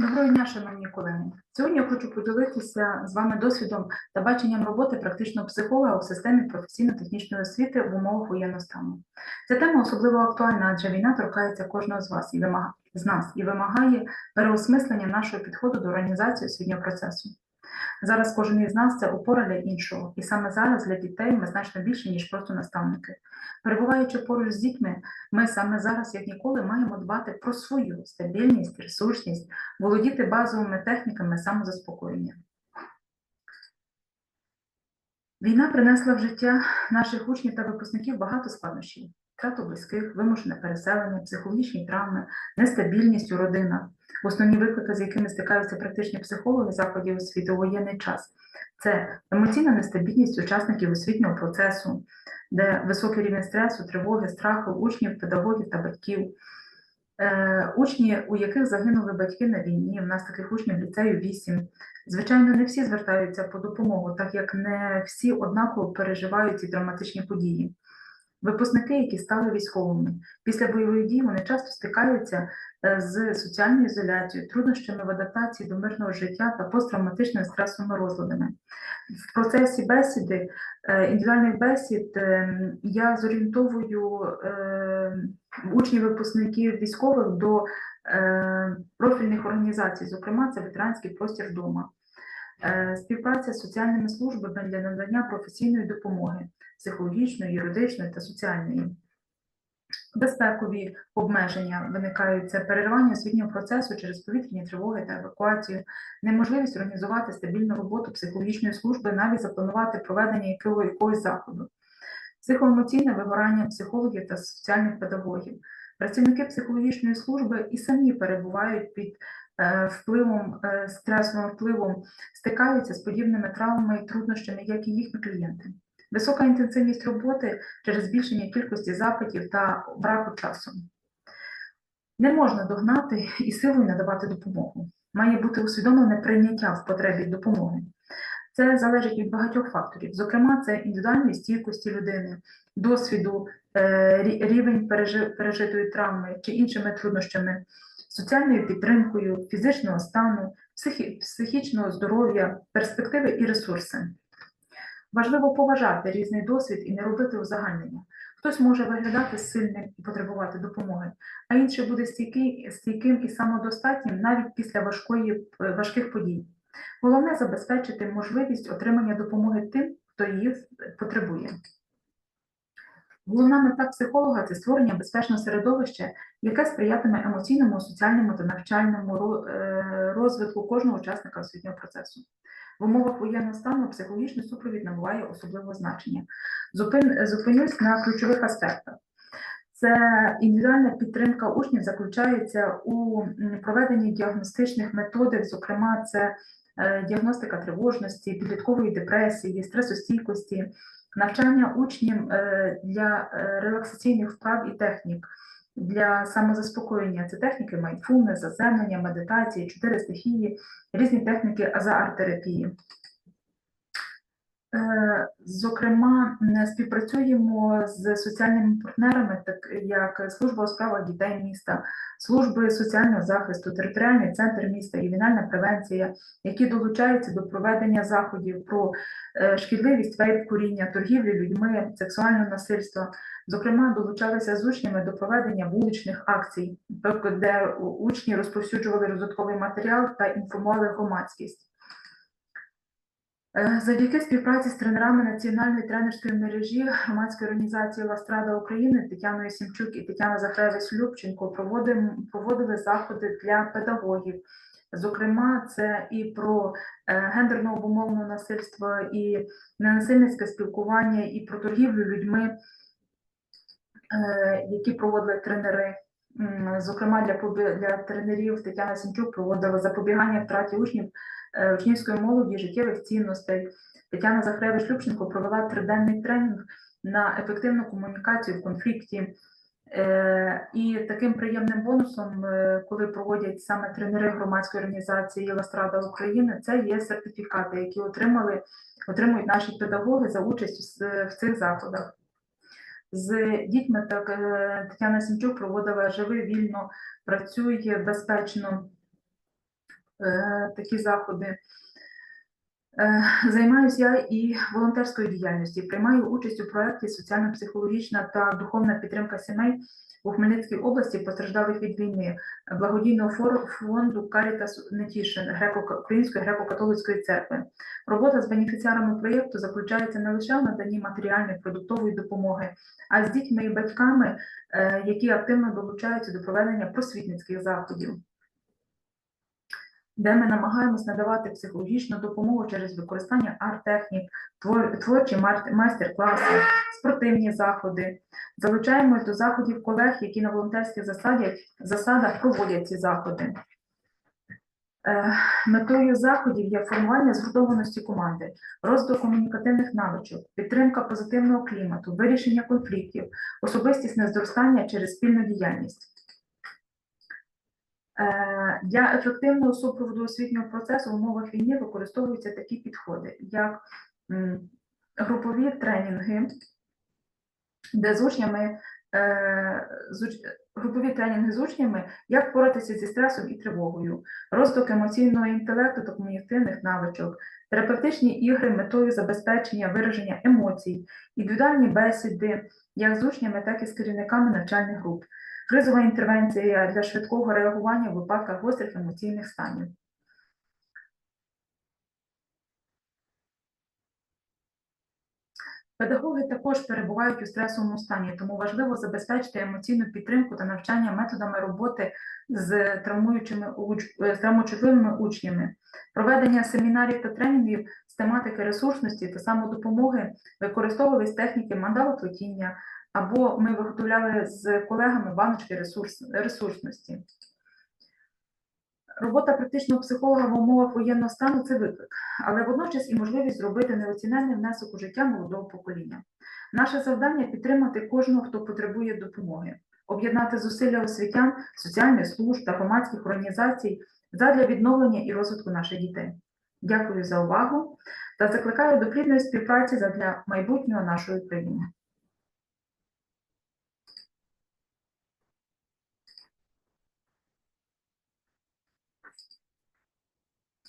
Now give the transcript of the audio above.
Доброго дня, шановні колеги. Сьогодні я хочу поділитися з вами досвідом та баченням роботи практичного психолога у системі професійно-технічної освіти в умовах воєнного стану. Ця тема особливо актуальна, адже війна торкається кожного з вас і вимагає з нас і вимагає переосмислення нашого підходу до організації освітнього процесу. Зараз кожен із нас це опора для іншого, і саме зараз для дітей ми значно більше, ніж просто наставники. Перебуваючи поруч з дітьми, ми саме зараз, як ніколи, маємо дбати про свою стабільність, ресурсність, володіти базовими техніками самозаспокоєння. Війна принесла в життя наших учнів та випускників багато складнощів: втрату близьких, вимушене переселення, психологічні травми, нестабільність у родинах. Основні виклики, з якими стикаються практичні психологи закладів освіти у воєнний час, це емоційна нестабільність учасників освітнього процесу, де високий рівень стресу, тривоги, страху учнів, педагогів та батьків. Е, Учні, у яких загинули батьки на війні, у нас таких учнів ліцею 8. Звичайно, не всі звертаються по допомогу, так як не всі однаково переживають ці драматичні події. Випускники, які стали військовими, після бойових дій вони часто стикаються е, з соціальною ізоляцією, труднощами в адаптації до мирного життя та посттравматичними стресовими розладами. В процесі бесіди, е, індивідуальних бесід, е, я зорієнтовую учнів випускників військових до профільних організацій, зокрема, це ветеранський простір вдома. Е, Співпраця з соціальними службами для надання професійної допомоги, психологічної, юридичної та соціальної. Безпекові обмеження виникають це переривання освітнього процесу через повітряні тривоги та евакуацію, неможливість організувати стабільну роботу психологічної служби, навіть запланувати проведення якого, якогось заходу, психоемоційне вигорання психологів та соціальних педагогів. Працівники психологічної служби і самі перебувають під впливом, е, стресовим впливом, стикаються з подібними травмами і труднощами, як і їхні клієнти. Висока інтенсивність роботи через збільшення кількості запитів та браку часу. Не можна догнати і силою надавати допомогу. Має бути усвідомлене прийняття в потребі допомоги. Це залежить від багатьох факторів. Зокрема, це індивідуальної стійкості людини, досвіду, е, рівень пережитої травми чи іншими труднощами, соціальною підтримкою, фізичного стану, психі- психічного здоров'я, перспективи і ресурси. Важливо поважати різний досвід і не робити узагальнення. Хтось може виглядати сильним і потребувати допомоги, а інший буде стійкий, стійким і самодостатнім навіть після важкої, е, важких подій. Головне забезпечити можливість отримання допомоги тим, хто її потребує. Головна мета психолога це створення безпечного середовища, яке сприятиме емоційному, соціальному та навчальному е, розвитку кожного учасника освітнього процесу. В умовах воєнного стану психологічний супровід набуває особливого значення. Зупин, зупинюсь на ключових аспектах. Це індивідуальна підтримка учнів заключається у проведенні діагностичних методик, зокрема, це е, діагностика тривожності, підліткової депресії, стресостійкості, навчання учнів е, для е, релаксаційних вправ і технік. Для самозаспокоєння це техніки майндфулнес, заземлення, медитації, чотири стихії, різні техніки азарт-терапії. Е, Зокрема, м, співпрацюємо з соціальними партнерами, так як служба у справах дітей міста, служби соціального захисту, територіальний центр міста, ювенальна превенція, які долучаються до проведення заходів про е, шкідливість вейп куріння, торгівлі людьми, сексуальне насильство. Зокрема, долучалися з учнями до проведення вуличних акцій, тобто де учні розповсюджували розвитковий матеріал та інформували громадськість. Е, Завдяки співпраці з тренерами національної тренерської мережі громадської організації Ластрада України Тетяною Сімчук і Тетяна Захревич Любченко проводили заходи для педагогів. Зокрема, це і про е, гендерно обумовлене насильство, і ненасильницьке спілкування, і про торгівлю людьми, е, які проводили тренери. Зокрема, для для тренерів Тетяна Сімчук проводила запобігання втраті учнів учнівської молоді, життєвих цінностей. Тетяна Захревич Любченко провела триденний тренінг на ефективну комунікацію в конфлікті. Е, І таким приємним бонусом, е, коли проводять саме тренери громадської організації Ластрада України, це є сертифікати, які отримали, отримують наші педагоги за участь в цих заходах. З дітьми так е, Тетяна Сімчук проводила живи, вільно, працює безпечно е, такі заходи. Е, Займаюся я і волонтерською діяльністю. Приймаю участь у проєкті Соціально-психологічна та духовна підтримка сімей у Хмельницькій області, постраждалих від війни, благодійного фонду Карітас Нетішин греко Української греко-католицької церкви. Робота з бенефіціарами проєкту заключається не лише в наданні матеріальної продуктової допомоги, а з дітьми і батьками, е, які активно долучаються до проведення просвітницьких заходів де ми намагаємось надавати психологічну допомогу через використання арт-технік, твор- творчі майстер-класи, спортивні заходи. Залучаємось до заходів колег, які на волонтерських засадах, засадах проводять ці заходи. Е, Метою заходів є формування згуртованості команди, розвиток комунікативних навичок, підтримка позитивного клімату, вирішення конфліктів, особистісне зростання через спільну діяльність. Е, Для ефективного супроводу освітнього процесу в умовах війни використовуються такі підходи, як групові тренінги, де з учнями е, групові тренінги з учнями, як впоратися зі стресом і тривогою, розвиток емоційного інтелекту та комунікативних навичок, терапевтичні ігри метою забезпечення вираження емоцій, індивідуальні бесіди як з учнями, так і з керівниками навчальних груп. Кризова інтервенція для швидкого реагування в випадках гострих емоційних станів. Педагоги також перебувають у стресовому стані, тому важливо забезпечити емоційну підтримку та навчання методами роботи з травмуючими уч- е, з травмочутливими учнями. Проведення семінарів та тренінгів з тематики ресурсності та самодопомоги використовувались техніки мандалоплетіння, або ми виготовляли з колегами баночки ресурс, ресурсності. Робота практичного психолога в умовах воєнного стану це виклик, але водночас і можливість зробити неоціненний внесок у життя молодого покоління. Наше завдання підтримати кожного, хто потребує допомоги, об'єднати зусилля освітян, соціальних служб та громадських організацій задля відновлення і розвитку наших дітей. Дякую за увагу та закликаю до плідної співпраці задля майбутнього нашої країни.